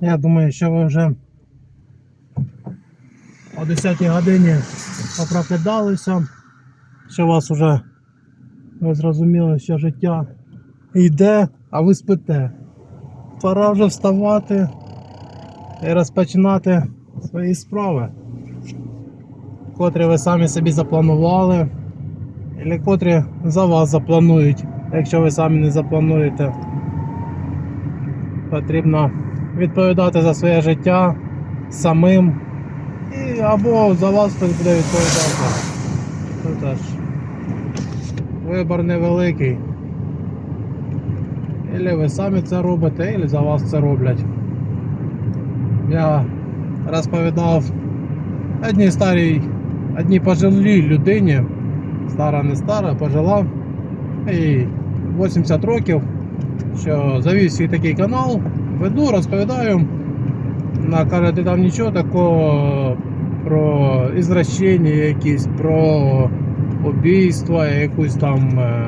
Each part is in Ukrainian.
Я думаю, що ви вже о 10 годині попрокидалися, що вас вже ви зрозуміли, що життя йде, а ви спите. Пора вже вставати і розпочинати свої справи, котрі ви самі собі запланували, або котрі за вас запланують, якщо ви самі не заплануєте. Потрібно відповідати за своє життя самим. І або за вас хтось буде відповідати. Це теж. Вибір невеликий. Ілі ви самі це робите, ілі за вас це роблять. Я розповідав одній старій, одній пожилій людині, стара не стара, пожила, їй 80 років, що завів свій такий канал, веду, розповідаю. Вона каже, ти там нічого такого про ізвращення якісь, про убійства, якусь там. е,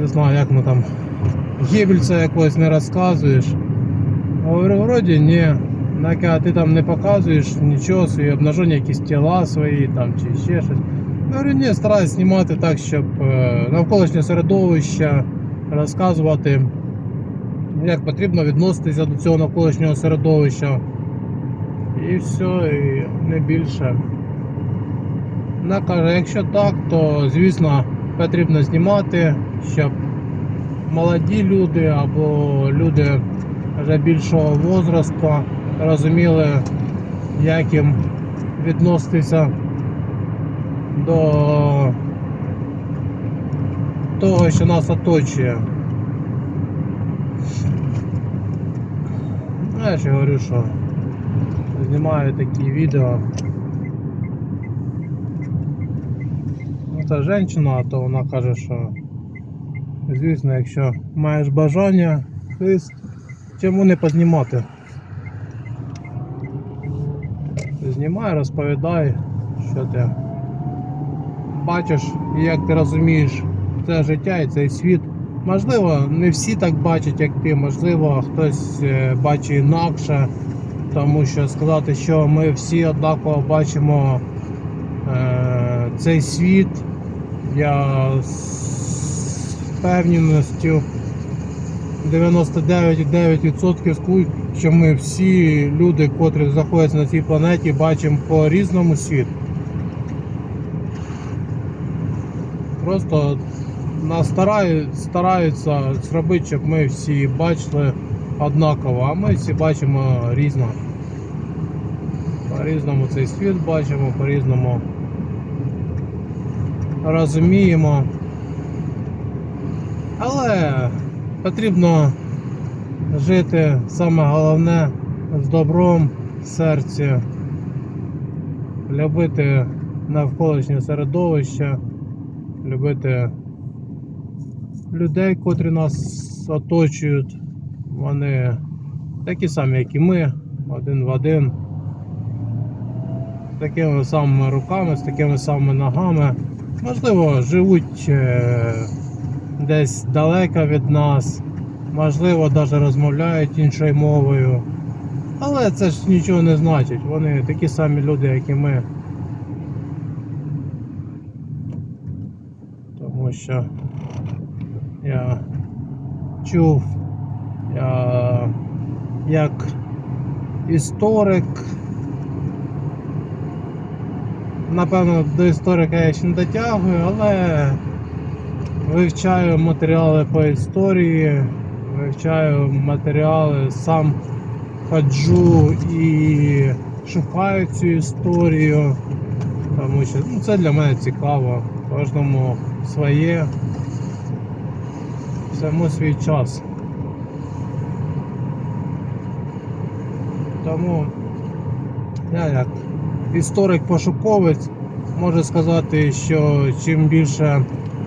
Не знаю, як ми там. Гібельця якогось не розказуєш. Говорю, вроді ні. Каже, ти там не показуєш нічого, свої обнажені якісь тіла свої там чи ще щось. Говорю, ні, стараюсь знімати так, щоб е, навколишнє середовище розказувати як потрібно відноситися до цього навколишнього середовища. І все, і не більше. Вона каже, якщо так, то звісно потрібно знімати, щоб молоді люди або люди вже більшого возрасту розуміли, як їм відноситися до того, що нас оточує. Ну, я ж говорю, що знімаю такі відео. Ну, Та жінка, то вона каже, що звісно, якщо маєш бажання, хист, чому не познімати? Знімай, розповідай, що ти бачиш і як ти розумієш це життя і цей світ. Можливо, не всі так бачать, як ти, можливо, хтось е, бачить інакше, тому що сказати, що ми всі однаково бачимо е, цей світ, я з впевненістю 99,9% що ми всі люди, котрі знаходяться на цій планеті, бачимо по різному світ. Просто нас стараються зробити, щоб ми всі бачили однаково, а ми всі бачимо різно. По-різному цей світ бачимо, по-різному розуміємо. Але потрібно жити саме головне з добром в серці, любити навколишнє середовище, любити людей, котрі нас оточують, вони такі самі, як і ми, один в один. З такими самими руками, з такими самими ногами. Можливо, живуть е, десь далеко від нас, можливо, навіть розмовляють іншою мовою. Але це ж нічого не значить. Вони такі самі люди, як і ми. Тому що я чув, я як історик. Напевно, до історика я ще не дотягую, але вивчаю матеріали по історії, вивчаю матеріали, сам ходжу і шукаю цю історію, тому що ну, це для мене цікаво. Кожному своє, всьому свій час. Тому я як історик-пошуковець можу сказати, що чим більше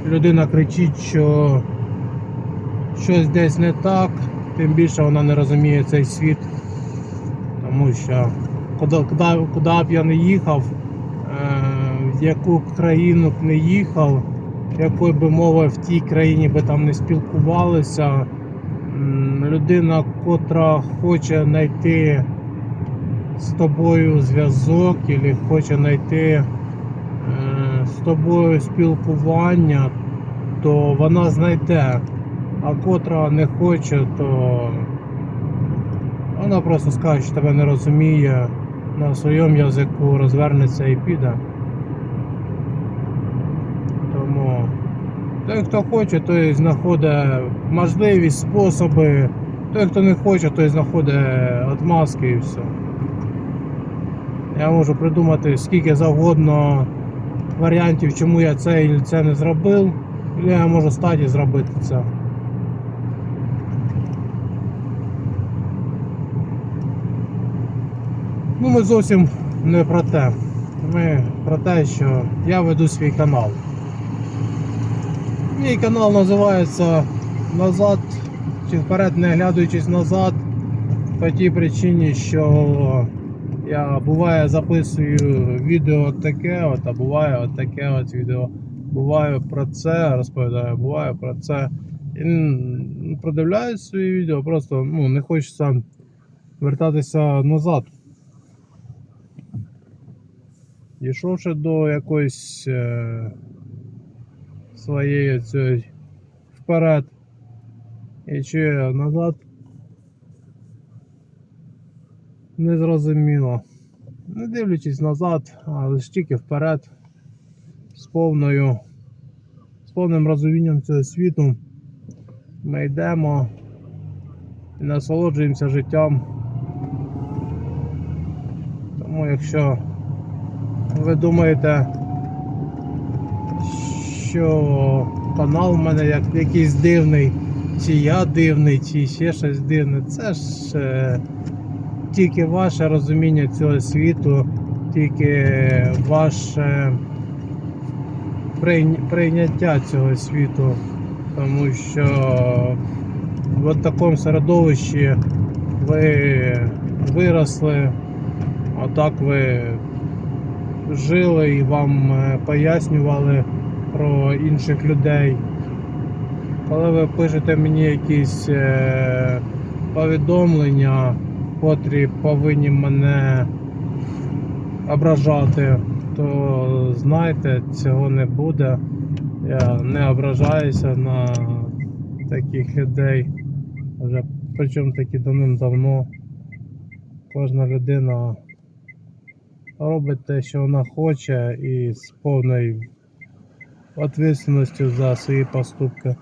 людина кричить, що щось десь не так, тим більше вона не розуміє цей світ. Тому що куди, куди, куди б я не їхав, е, в яку країну б не їхав, якою би мовою в тій країні би там не спілкувалися, людина, котра хоче знайти з тобою зв'язок, або хоче знайти е, з тобою спілкування, то вона знайде. А котра не хоче, то вона просто скаже, що тебе не розуміє на своєму язику, розвернеться і піде. Тому той, хто хоче, той знаходить можливість, способи. Той, хто не хоче, той знаходить отмазки і все. Я можу придумати скільки завгодно варіантів, чому я це і це не зробив. І я можу стати і зробити це. Ну, ми зовсім не про те. Ми про те, що я веду свій канал. Мій канал називається Назад чи вперед, не оглядуючись назад, по тій причині, що я буває записую відео таке, от, а буває от таке от відео. Буває про це, розповідаю, буває про це. І м, продивляюсь свої відео, просто ну, не хочеться вертатися назад. Дійшовши до якоїсь своєї цієї вперед і чи назад не зрозуміло. Не дивлячись назад, а лише тільки вперед з повною з повним розумінням цього світу ми йдемо і насолоджуємося життям. Тому якщо ви думаєте, що канал в мене як якийсь дивний, чи я дивний, чи ще щось дивне, це ж е, тільки ваше розуміння цього світу, тільки ваше прийняття цього світу. Тому що в такому середовищі ви виросли, отак ви жили і вам е, пояснювали про інших людей. Коли ви пишете мені якісь е, повідомлення, котрі повинні мене ображати, то знайте, цього не буде. Я не ображаюся на таких людей. Вже причому таки давним-давно кожна людина робить те, що вона хоче, і з повною відповідальністю за свої поступки,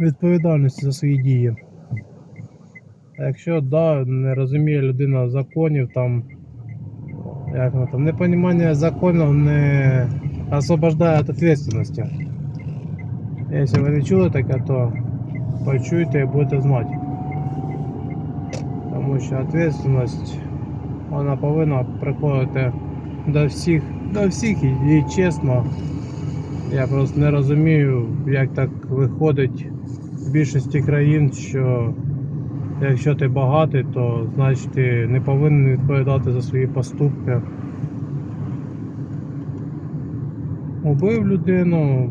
відповідальністю за свої дії. А якщо да, не розуміє людина законів, там, як воно там, непонімання законів не освобождає від відповідальності. Якщо ви не чули таке, то почуйте і будете знати. Тому що відповідальність вона повинна приходити до всіх, до всіх і чесно. Я просто не розумію, як так виходить в більшості країн, що якщо ти багатий, то значить ти не повинен відповідати за свої поступки. Убив людину,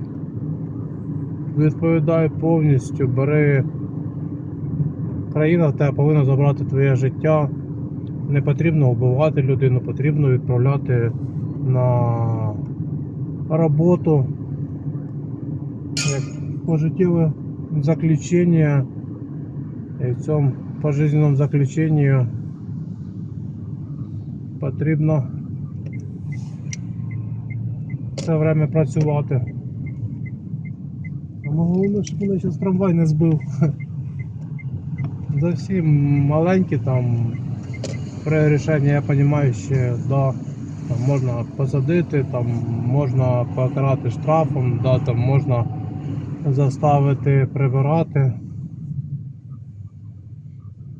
відповідай повністю, бери. Країна в тебе повинна забрати твоє життя. Не потрібно вбивати людину, потрібно відправляти на роботу. Пожиттєве заключення. І в цьому пожизненному заключенні потрібно все время працювати. А головне, щоб мене зараз трамвай не збив. Зовсім маленькі там при рішенні, я розумію, що да, там можна посадити, там можна покарати штрафом, да, там можна заставити прибирати.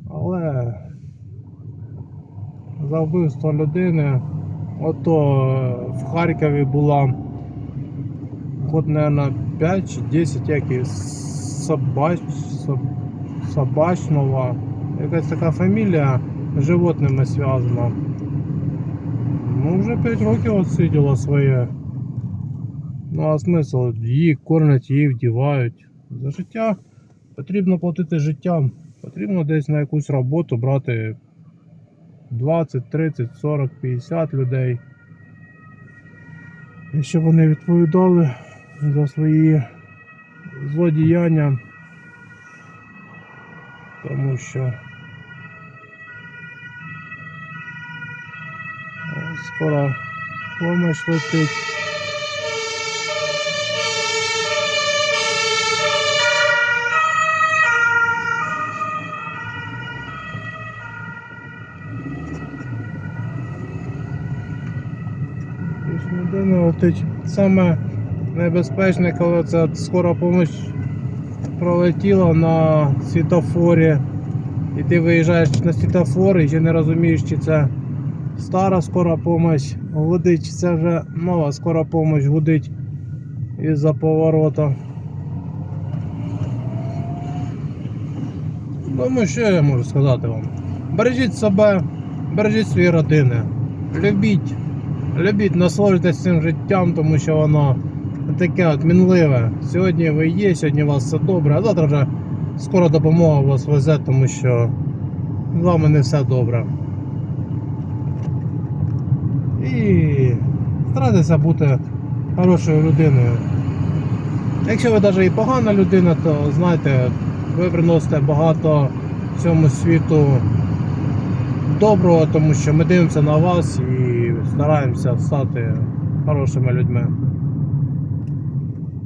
Але за вбивство людини, ото е, в Харкові була год, наверное, 5 чи 10 як собач, соб, собачного. Якась така фамілія з животними зв'язана. Ну, вже 5 років отсиділа своє. Ну а смисл? Її кормять, її вдівають. За життя Потрібно платити життям. Потрібно десь на якусь роботу брати 20, 30, 40, 50 людей. І щоб вони відповідали за свої злодіяння. Тому що скоро помощь летить. Більш летить. Саме небезпечне, коли це скора помощь пролетіла на світофорі. І ти виїжджаєш на світофор і ще не розумієш, чи це стара скора помощь гудить, чи це вже нова скора помощь гудить із-за поворота. Тому що я можу сказати вам? Бережіть себе, бережіть свої родини. Любіть, любіть, насолоджуйтесь цим життям, тому що воно таке от мінливе. Сьогодні ви є, сьогодні у вас все добре, а завтра вже скоро допомога вас везе, тому що з вами не все добре. І старайтеся бути хорошою людиною. Якщо ви навіть і погана людина, то знайте, ви приносите багато цьому світу доброго, тому що ми дивимося на вас і стараємося стати хорошими людьми.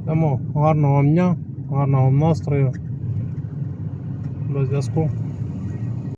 Тому гарного вам дня, гарного вам настрою. До зв'язку.